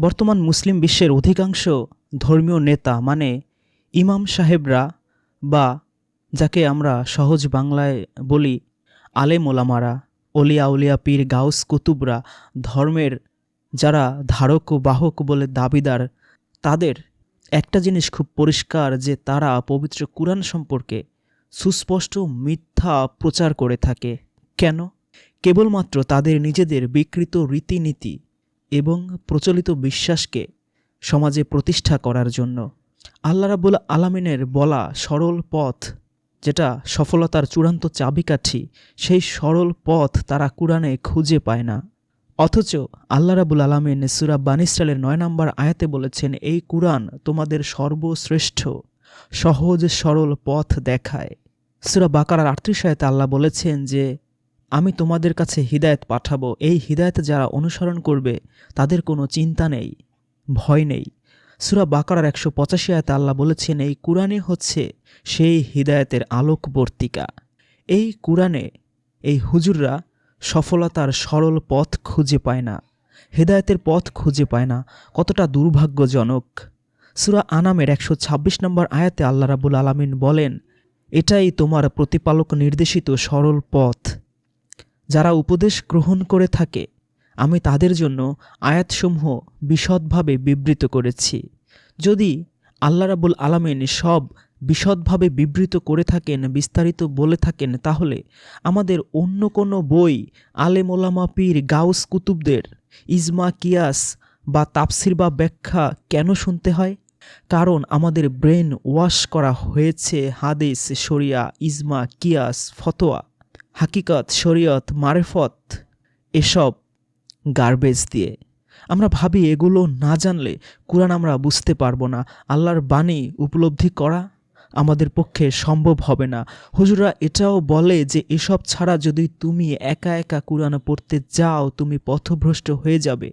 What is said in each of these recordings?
বর্তমান মুসলিম বিশ্বের অধিকাংশ ধর্মীয় নেতা মানে ইমাম সাহেবরা বা যাকে আমরা সহজ বাংলায় বলি আলেম ওলামারা, অলিয়া উলিয়া পীর গাউস কুতুবরা ধর্মের যারা ধারক ও বাহক বলে দাবিদার, তাদের একটা জিনিস খুব পরিষ্কার যে তারা পবিত্র কুরআন সম্পর্কে সুস্পষ্ট মিথ্যা প্রচার করে থাকে। কেন? কেবলমাত্র তাদের নিজেদের বিকৃত রীতিনীতি এবং প্রচলিত বিশ্বাসকে সমাজে প্রতিষ্ঠা করার জন্য। আল্লাহ রাবুল আলামিনের বলা সরল পথ, যেটা সফলতার চূড়ান্ত চাবিকাঠি, সেই সরল পথ তারা কোরআনে খুঁজে পায় না। অথচ আল্লাহ রাবুল আলমিন সুরা বানিস্টালের নয় নম্বর আয়াতে বলেছেন, এই কুরআন তোমাদের সর্বশ্রেষ্ঠ, সহজ, সরল পথ দেখায়। সুরা বাকারার আটত্রিশ আয়াতে আল্লাহ বলেছেন যে আমি তোমাদের কাছে হৃদায়ত পাঠাবো। এই হৃদায়ত যারা অনুসরণ করবে, তাদের কোনো চিন্তা নেই, ভয় নেই। সুরা বাকারার একশো পঁচাশি আয়াতে আল্লাহ বলেছেন, এই কুরআনে হচ্ছে সেই হৃদায়তের আলোকবর্তিকা। এই কুরআনে এই হুজুররা সফলতার সরল পথ খুঁজে পায় না, হেদায়েতের পথ খুঁজে পায় না। কতটা দুর্ভাগ্যজনক। সুরা আনামের একশো ছাব্বিশ নম্বর আয়াতে আল্লাহ রাবুল আলামিন বলেন, এটাই তোমার প্রতিপালক নির্দেশিত সরল পথ। যারা উপদেশ গ্রহণ করে থাকে, আমি তাদের জন্য আয়াতসমূহ বিশদভাবে বিবৃত করেছি। যদি আল্লাহ রাবুল আলামিন সব বিশদভাবে বিবৃত করে থাকেন, বিস্তারিত বলে থাকেন, তাহলে আমাদের অন্য কোনো বই আলেমোলামা পীর গাউস কুতুবদের ইজমা কিয়াস বা তাপসির বা ব্যাখ্যা কেন শুনতে হয়? কারণ আমাদের ব্রেন ওয়াশ করা হয়েছে হাদিস, শরিয়া, ইজমা, কিয়াস, ফতোয়া। হাকিকত, শরীয়ত, মারেফত, এসব গার্বেজ দিয়ে। আমরা ভাবি এগুলো না জানলে কোরআন আমরা বুঝতে পারব না। আল্লাহর বাণী উপলব্ধি করা আমাদের পক্ষে সম্ভব হবে না। হুজুরা এটাও বলে যে, এসব ছাড়া যদি তুমি একা একা কোরআন পড়তে যাও, তুমি পথভ্রষ্ট হয়ে যাবে।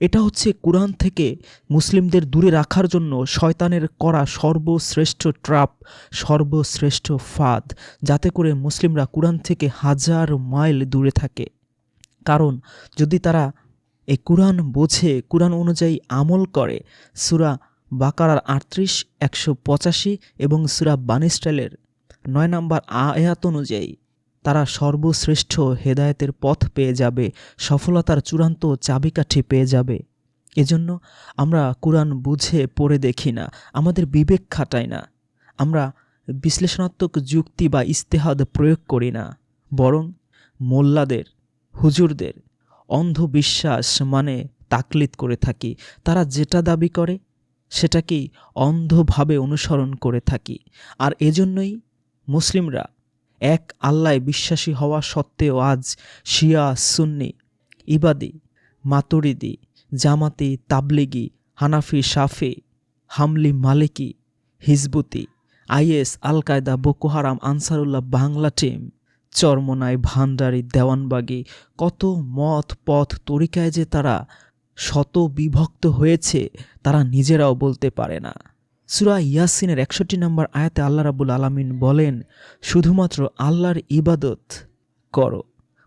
এটা হচ্ছে কোরআন থেকে মুসলিমদের দূরে রাখার জন্য শয়তানের করা সর্বশ্রেষ্ঠ ট্রাপ, সর্বশ্রেষ্ঠ ফাঁদ, যাতে করে মুসলিমরা কোরআন থেকে হাজার মাইল দূরে থাকে। কারণ, যদি তারা এই কোরআন বোঝে, কোরআন অনুযায়ী আমল করে, সুরা বাকারার আটত্রিশ, একশো পঁচাশি এবং সুরা বানিস্টাইলের নয় নম্বর আয়াত অনুযায়ী, তারা সর্বশ্রেষ্ঠ হেদায়েতের পথ পেয়ে যাবে, সফলতার চূড়ান্ত চাবিকাঠি পেয়ে যাবে। এজন্য আমরা কোরআন বুঝে পড়ে দেখি না, আমাদের বিবেক খাটাই না। আমরা বিশ্লেষণাত্মক যুক্তি বা ইস্তেহাদ প্রয়োগ করি না, বরং মোল্লাদের, হুজুরদের অন্ধবিশ্বাস মানে তাকলিদ করে থাকি। তারা যেটা দাবি করে সেটাকেই অন্ধভাবে অনুসরণ করে থাকি। আর এজন্যই মুসলিমরা এক আল্লায় বিশ্বাসী হওয়া সত্ত্বেও আজ শিয়া, সুন্নি, ইবাদি, মাতুরিদি, জামাতি, তাবলিগি, হানাফি, শাফি, হামলি, মালিকি, হিজবুতি, is Al Qaeda Boko Haram, Ansarullah, Bangla team, Charmonai, Bhandari, Dewanbagi, কত মত পথ, তরিকায় যে তারা শত বিভক্ত হয়েছে, তারা নিজেরাও বলতে পারে না। সুরা ইয়াসিনের একষট্টি নম্বর আয়াতে আল্লাহ রাবুল আলামিন বলেন, শুধুমাত্র আল্লাহর ইবাদত করো।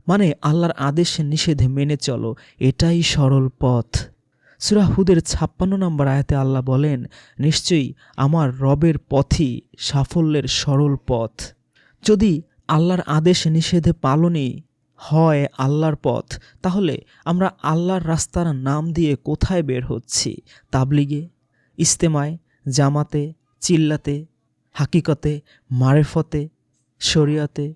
মানে আল্লাহর আদেশে নিষেধে মেনে চলো, এটাই সরল পথ। সুরা হুদের ছাপ্পান্ন নম্বর আয়াতে আল্লাহ বলেন, নিশ্চয়ই আমার রবের পথই সাফল্যের সরল পথ। যদি আল্লাহর আদেশ নিষেধে পালনই হয় আল্লাহর পথ, তাহলে আমরা আল্লাহর রাস্তার নাম দিয়ে কোথায় বের হচ্ছি? তাবলিগে ইস্তেমায় জামাতে, চিল্লাতে, হাকিকতে, মারেফতে, শরিয়াতে,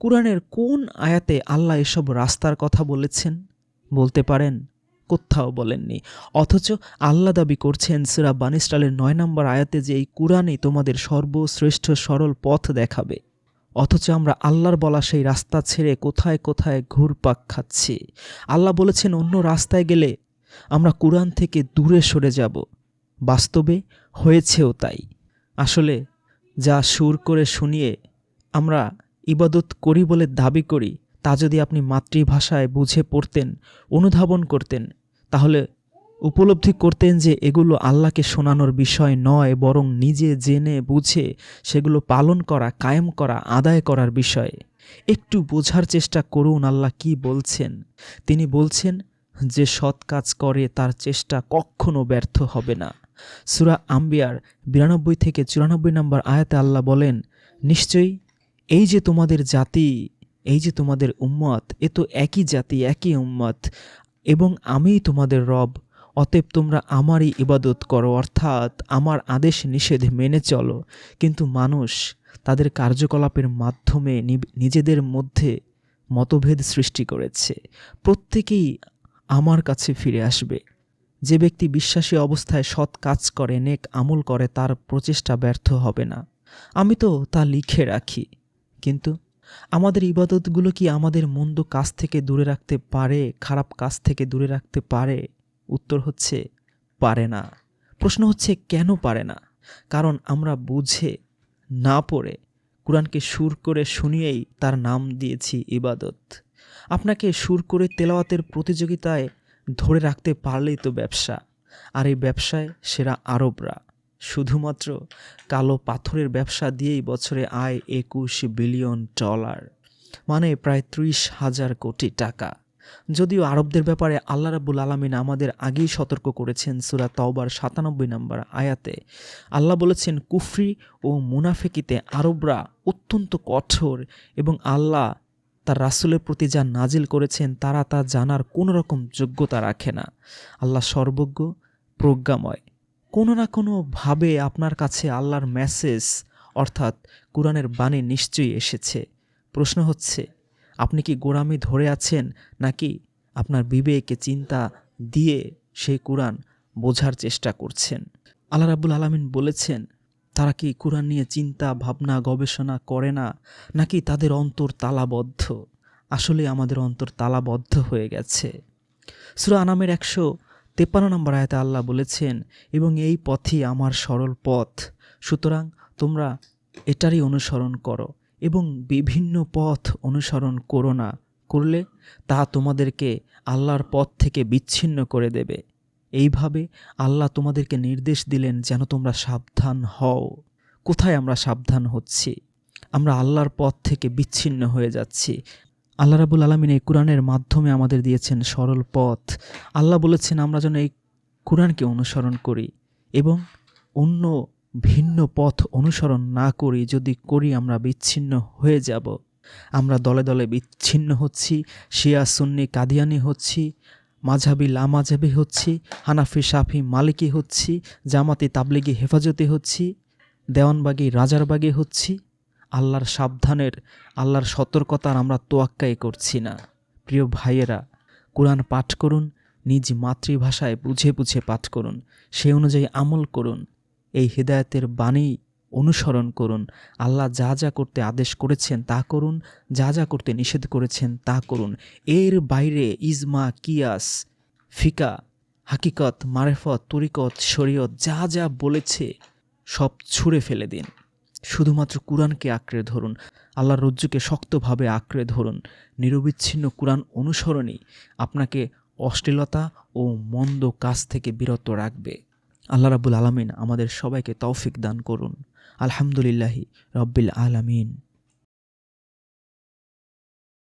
কোরআনের কোন আয়াতে আল্লাহ এসব রাস্তার কথা বলেছেন? বলতে পারেন? কোথাও বলেননি। অথচ আল্লাহ দাবি করছেন, সিরা বানিস্টালের নয় নম্বর আয়াতে যে এই কোরআনই তোমাদের সর্বশ্রেষ্ঠ সরল পথ দেখাবে। অথচ আমরা আল্লাহর বলা সেই রাস্তা ছেড়ে কোথায় কোথায় ঘুরপাক খাচ্ছি। আল্লাহ বলেছেন, অন্য রাস্তায় গেলে আমরা কোরআন থেকে দূরে সরে যাব। বাস্তবে হয়েছেও তাই। আসলে যা সুর করে শুনিয়ে আমরা ইবাদত করি বলে দাবি করি, তা যদি আপনি মাতৃভাষায় বুঝে পড়তেন, অনুধাবন করতেন, তাহলে উপলব্ধি করতেন যে এগুলো আল্লাহকে শোনানোর বিষয় নয়, বরং নিজে জেনে বুঝে সেগুলো পালন করা, কায়েম করা, আদায় করার বিষয়। একটু বোঝার চেষ্টা করুন আল্লাহ কি বলছেন। তিনি বলছেন, যে সৎ কাজ করে তার চেষ্টা কখনো ব্যর্থ হবে না। সুরা আম্বিয়ার বিরানব্বই থেকে চুরানব্বই নম্বর আয়াতে আল্লাহ বলেন, নিশ্চয়ই এই যে তোমাদের জাতি, এই যে তোমাদের উম্মত, এ তো একই জাতি, একই উম্মত, এবং আমিই তোমাদের রব অতএব তোমরা আমারই ইবাদত করো, অর্থাৎ আমার আদেশ নিষেধ মেনে চলো। কিন্তু মানুষ তাদের কার্যকলাপের মাধ্যমে নিজেদের মধ্যে মতভেদ সৃষ্টি করেছে। প্রত্যেকেই আমার কাছে ফিরে আসবে। যে ব্যক্তি বিশ্বাসী অবস্থায় সৎ কাজ করে, নেক আমল করে, তার প্রচেষ্টা ব্যর্থ হবে না। আমি তো তা লিখে রাখি। কিন্তু আমাদের ইবাদতগুলো কি আমাদের মন্দ কাজ থেকে দূরে রাখতে পারে, খারাপ কাজ থেকে দূরে রাখতে পারে? উত্তর হচ্ছে, পারে না। প্রশ্ন হচ্ছে, কেন পারে না? কারণ আমরা বুঝে না পড়ে কোরআনকে সুর করে শুনিয়েই তার নাম দিয়েছি ইবাদত। আপনাকে সুর করে তেলাওয়াতের প্রতিযোগিতায় ধরে রাখতে পারলেই তো ব্যবসা, আর এই ব্যবসায় সেরা আরবরা। শুধুমাত্র কালো পাথরের ব্যবসা দিয়েই বছরে আয় একুশ বিলিয়ন ডলার মানে প্রায় ত্রিশ হাজার কোটি টাকা। যদিও আরবদের ব্যাপারে আল্লাহ রাবুল আলমিন আমাদের আগেই সতর্ক করেছেন সুরা তওবার সাতানব্বই নম্বর আয়াতে। আল্লাহ বলেছেন, কুফরি ও মুনাফেকিতে আরবরা অত্যন্ত কঠোর এবং আল্লাহ তার রাসূলের প্রতি যা নাজিল করেছেন তারা তা জানার কোনো রকম যোগ্যতা রাখে না। আল্লাহ সর্বজ্ঞ, প্রজ্ঞাময়। কোনো না কোনোভাবে আপনার কাছে আল্লাহর মেসেজ অর্থাৎ কোরআনের বাণী নিশ্চয়ই এসেছে। প্রশ্ন হচ্ছে আপনি কি গোড়ামি ধরে আছেন নাকি আপনার বিবেকে চিন্তা দিয়ে সেই কোরআন বোঝার চেষ্টা করছেন? আল্লাহ রাবুল আলমিন বলেছেন, তারা কি কোরআন নিয়ে চিন্তা, ভাবনা, গবেষণা করে না নাকি তাদের অন্তর তালাবদ্ধ? আসলে আমাদের অন্তর তালাবদ্ধ হয়ে গেছে। সুরা আনামের একশো তেপ্পান্ন নম্বর আয়াতে আল্লাহ বলেছেন, এবং এই পথই আমার সরল পথ। সুতরাং তোমরা এটারই অনুসরণ করো। এবং বিভিন্ন পথ অনুসরণ করো না, করলে তা তোমাদেরকে আল্লাহর পথ থেকে বিচ্ছিন্ন করে দেবে। এইভাবে আল্লাহ তোমাদেরকে নির্দেশ দিলেন যেন তোমরা সাবধান হও। কোথায় আমরা সাবধান হচ্ছি? আমরা আল্লাহর পথ থেকে বিচ্ছিন্ন হয়ে যাচ্ছি। আল্লাহ রাবুল আলমিন এই কোরআনের মাধ্যমে আমাদের দিয়েছেন সরল পথ। আল্লাহ বলেছেন, আমরা যেন এই কোরআনকে অনুসরণ করি এবং অন্য ভিন্ন পথ অনুসরণ না করি যদি করি আমরা বিচ্ছিন্ন হয়ে যাব। আমরা দলে দলে বিচ্ছিন্ন হচ্ছি, শিয়া, সুন্নি, কাদিয়ানি হচ্ছি মাঝাবি লামাঝাবি হচ্ছি, হানাফি সাফি মালিকি হচ্ছি, জামাতি, তাবলিগি, হেফাজতে হচ্ছি, দেওয়ানবাগি, রাজারবাগে হচ্ছি। আল্লাহর সাবধানের, আল্লাহর সতর্কতার আমরা তোয়াক্কাই করছি না। প্রিয় ভাইয়েরা, কোরআন পাঠ করুন, নিজ মাতৃভাষায় বুঝে বুঝে পাঠ করুন সেই অনুযায়ী আমল করুন। এই হৃদায়তের বাণী অনুসরণ করুন। আল্লাহ যা যা করতে আদেশ করেছেন তা করুন, যা যা করতে নিষেধ করেছেন তা করুন। এর বাইরে ইজমা, কিয়াস, ফিকা, হাকিকত, মারেফত, তরিকত, শরীয়ত যা যা বলেছে সব ছুঁড়ে ফেলে দিন। শুধুমাত্র কোরআনকে আঁকড়ে ধরুন। আল্লাহর রজ্জুকে শক্তভাবে আঁকড়ে ধরুন। নিরবিচ্ছিন্ন কোরআন অনুসরণই আপনাকে অশ্লীলতা ও মন্দ কাজ থেকে বিরত রাখবে। আল্লাহ রাবুল আলমিন আমাদের সবাইকে তৌফিক দান করুন। আলহামদুলিল্লাহি রব্বিল আলামিন।